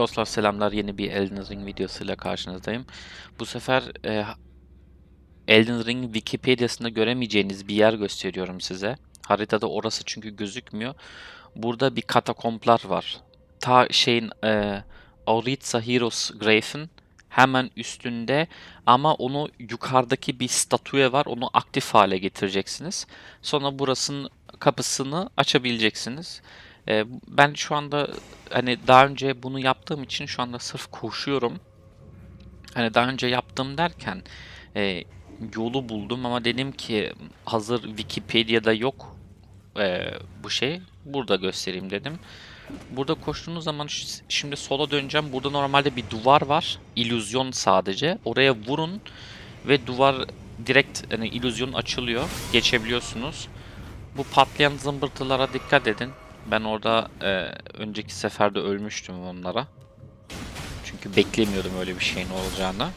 Dostlar selamlar yeni bir Elden Ring videosuyla karşınızdayım. Bu sefer e, Elden Ring Wikipedia'sında göremeyeceğiniz bir yer gösteriyorum size. Haritada orası çünkü gözükmüyor. Burada bir katakomplar var. Ta şeyin e, Auritsa Heroes Grave'in hemen üstünde ama onu yukarıdaki bir statüye var. Onu aktif hale getireceksiniz. Sonra burasının kapısını açabileceksiniz. E, ben şu anda hani daha önce bunu yaptığım için şu anda sırf koşuyorum. Hani daha önce yaptım derken e, yolu buldum ama dedim ki hazır Wikipedia'da yok e, bu şey. Burada göstereyim dedim. Burada koştuğunuz zaman şimdi sola döneceğim. Burada normalde bir duvar var. İllüzyon sadece. Oraya vurun ve duvar direkt hani illüzyon açılıyor. Geçebiliyorsunuz. Bu patlayan zımbırtılara dikkat edin. Ben orada e, önceki seferde ölmüştüm onlara. Çünkü beklemiyordum öyle bir şeyin olacağını.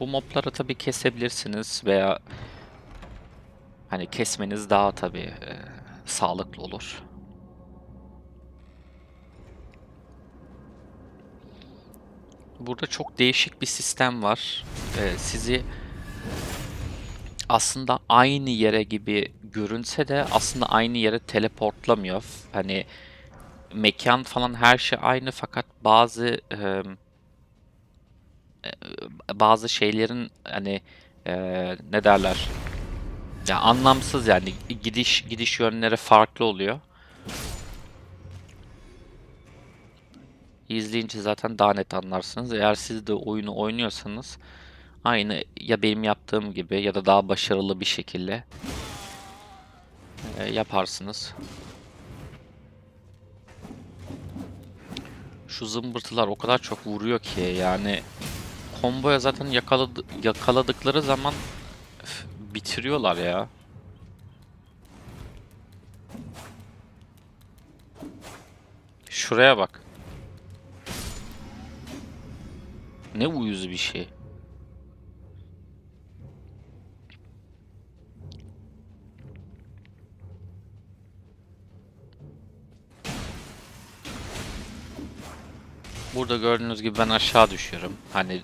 Bu mobları tabii kesebilirsiniz veya hani kesmeniz daha tabii e, sağlıklı olur. Burada çok değişik bir sistem var. E, sizi aslında aynı yere gibi görünse de aslında aynı yere teleportlamıyor. Hani mekan falan her şey aynı fakat bazı e, bazı şeylerin hani e, ne derler ya anlamsız yani gidiş gidiş yönleri farklı oluyor. İzleyince zaten daha net anlarsınız. Eğer siz de oyunu oynuyorsanız aynı ya benim yaptığım gibi ya da daha başarılı bir şekilde e, yaparsınız. Şu zımbırtılar o kadar çok vuruyor ki yani komboya zaten yakaladı, yakaladıkları zaman üf, bitiriyorlar ya. Şuraya bak. Ne uyuz bir şey. Burada gördüğünüz gibi ben aşağı düşüyorum. Hani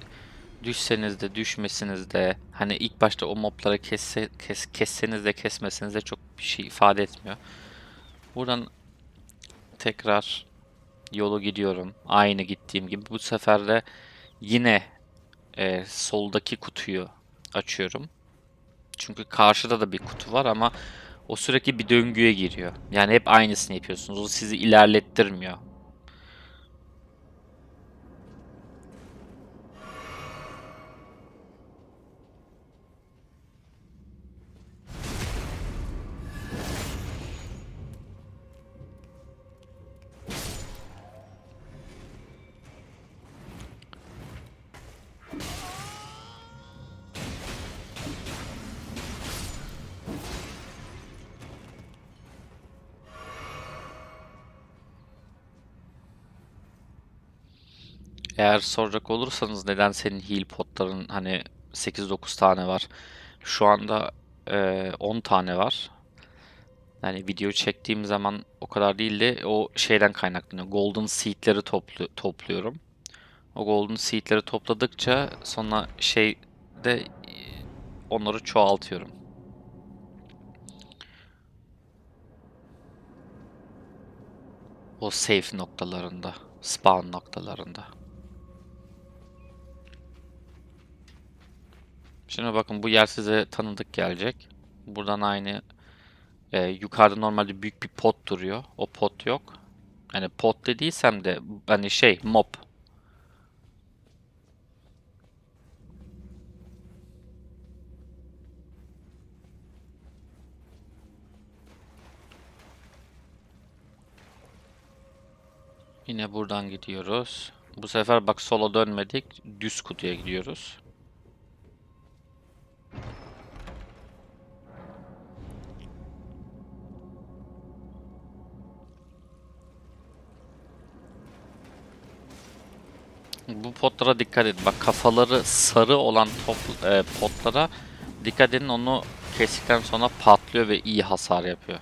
düşseniz de düşmeseniz de hani ilk başta o mobları kesse, kes, kesseniz de kesmeseniz de çok bir şey ifade etmiyor. Buradan tekrar yolu gidiyorum. Aynı gittiğim gibi. Bu sefer de yine e, soldaki kutuyu açıyorum. Çünkü karşıda da bir kutu var ama o sürekli bir döngüye giriyor. Yani hep aynısını yapıyorsunuz. O sizi ilerlettirmiyor. Eğer soracak olursanız neden senin heal potların hani 8-9 tane var. Şu anda e, 10 tane var. Yani video çektiğim zaman o kadar değil de o şeyden kaynaklanıyor. Golden Seed'leri toplu topluyorum. O Golden Seed'leri topladıkça sonra şeyde e, onları çoğaltıyorum. O safe noktalarında, spawn noktalarında. Şimdi bakın bu yer size tanıdık gelecek. Buradan aynı e, yukarıda normalde büyük bir pot duruyor. O pot yok. Hani pot dediysem de hani şey mob. Yine buradan gidiyoruz. Bu sefer bak sola dönmedik. Düz kutuya gidiyoruz. Bu potlara dikkat edin. Bak kafaları sarı olan top, e, potlara dikkat edin. Onu kestikten sonra patlıyor ve iyi hasar yapıyor.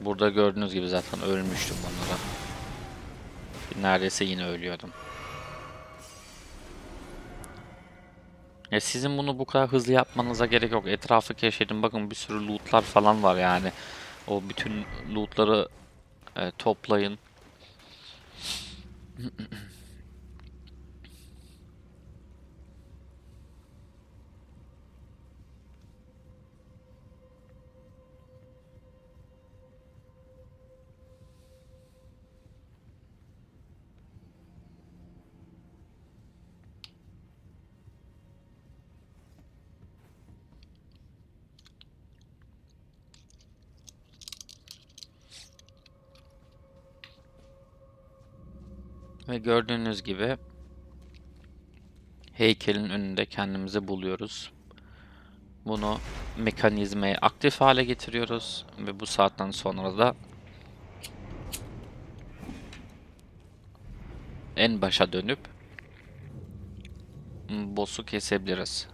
Burada gördüğünüz gibi zaten ölmüştüm onlara. neredeyse yine ölüyordum. Ya sizin bunu bu kadar hızlı yapmanıza gerek yok. Etrafı keşfedin. Bakın bir sürü lootlar falan var yani. O bütün lootları e, toplayın. Ve gördüğünüz gibi heykelin önünde kendimizi buluyoruz. Bunu mekanizmaya aktif hale getiriyoruz ve bu saatten sonra da en başa dönüp boss'u kesebiliriz.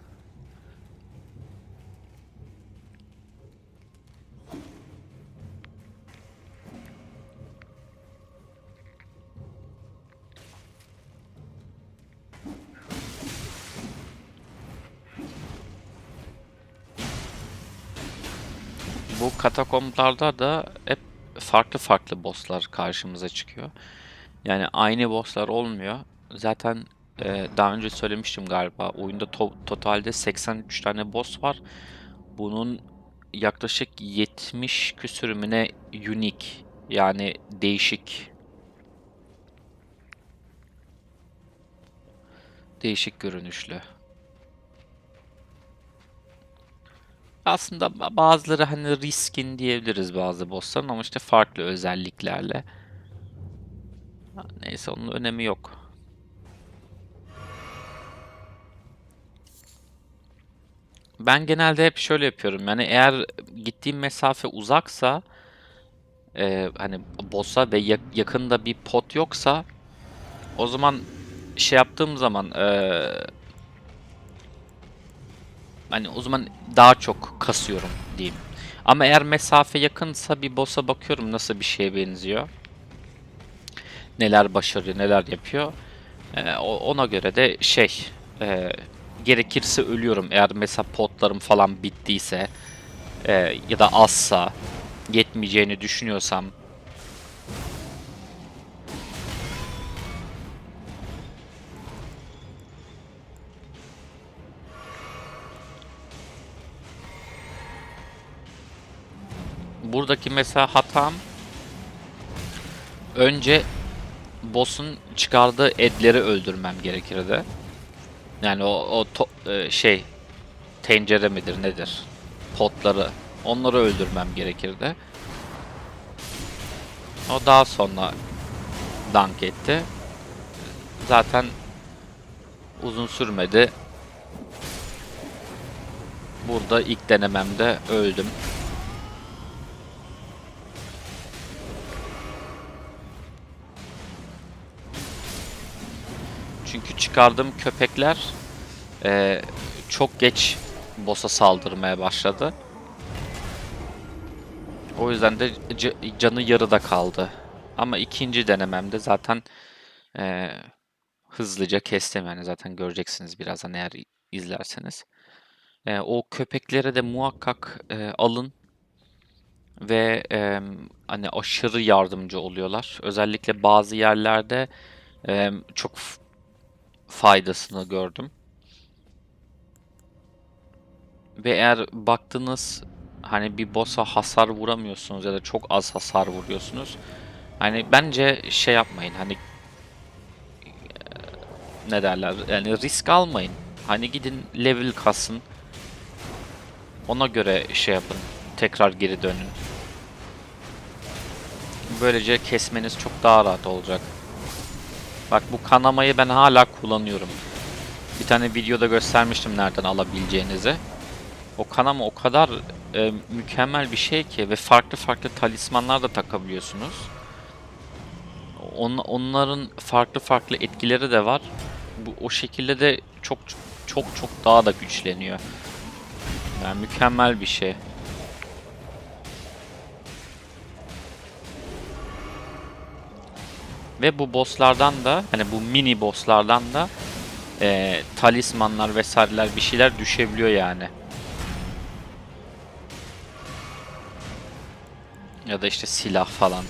Bu katakomblarda da hep farklı farklı bosslar karşımıza çıkıyor. Yani aynı bosslar olmuyor. Zaten e, daha önce söylemiştim galiba. Oyunda to- totalde 83 tane boss var. Bunun yaklaşık 70 küsürümüne unique yani değişik değişik görünüşlü. Aslında ba- bazıları hani riskin diyebiliriz bazı bossların ama işte farklı özelliklerle. Neyse onun önemi yok. Ben genelde hep şöyle yapıyorum. Yani eğer gittiğim mesafe uzaksa e, hani boss'a ve yak- yakında bir pot yoksa o zaman şey yaptığım zaman e, hani o zaman daha çok kasıyorum diyeyim. Ama eğer mesafe yakınsa bir boss'a bakıyorum nasıl bir şeye benziyor. Neler başarıyor, neler yapıyor. E, o- ona göre de şey e, gerekirse ölüyorum. Eğer mesela potlarım falan bittiyse e, ya da azsa yetmeyeceğini düşünüyorsam buradaki mesela hatam önce boss'un çıkardığı edleri öldürmem gerekirdi. Yani o, o to- e, şey tencere midir nedir? Potları. Onları öldürmem gerekirdi. O daha sonra dank etti. Zaten uzun sürmedi. Burada ilk denememde öldüm. Çıkardığım köpekler eee, çok geç boss'a saldırmaya başladı. O yüzden de canı yarıda kaldı. Ama ikinci denememde zaten eee, hızlıca kestim yani zaten göreceksiniz birazdan eğer izlerseniz. Eee, o köpeklere de muhakkak eee, alın ve em, hani aşırı yardımcı oluyorlar. Özellikle bazı yerlerde em, çok faydasını gördüm. Ve eğer baktınız hani bir boss'a hasar vuramıyorsunuz ya da çok az hasar vuruyorsunuz. Hani bence şey yapmayın hani ne derler yani risk almayın. Hani gidin level kasın. Ona göre şey yapın. Tekrar geri dönün. Böylece kesmeniz çok daha rahat olacak. Bak bu kanamayı ben hala kullanıyorum. Bir tane videoda göstermiştim nereden alabileceğinizi. O kanama o kadar e, mükemmel bir şey ki ve farklı farklı talismanlar da takabiliyorsunuz. On, onların farklı farklı etkileri de var. Bu o şekilde de çok çok çok daha da güçleniyor. Yani mükemmel bir şey. Ve bu bosslardan da hani bu mini bosslardan da e, talismanlar vesaireler bir şeyler düşebiliyor yani. Ya da işte silah falan.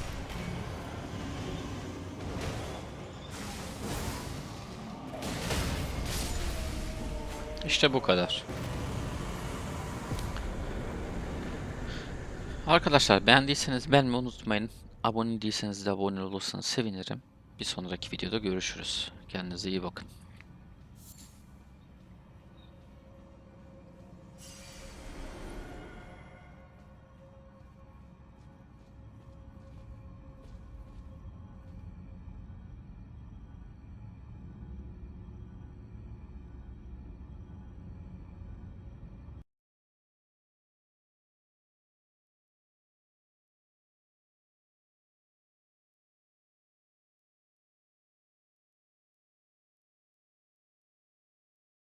İşte bu kadar. Arkadaşlar beğendiyseniz beğenmeyi unutmayın. Abone değilseniz de abone olursanız sevinirim. Bir sonraki videoda görüşürüz. Kendinize iyi bakın.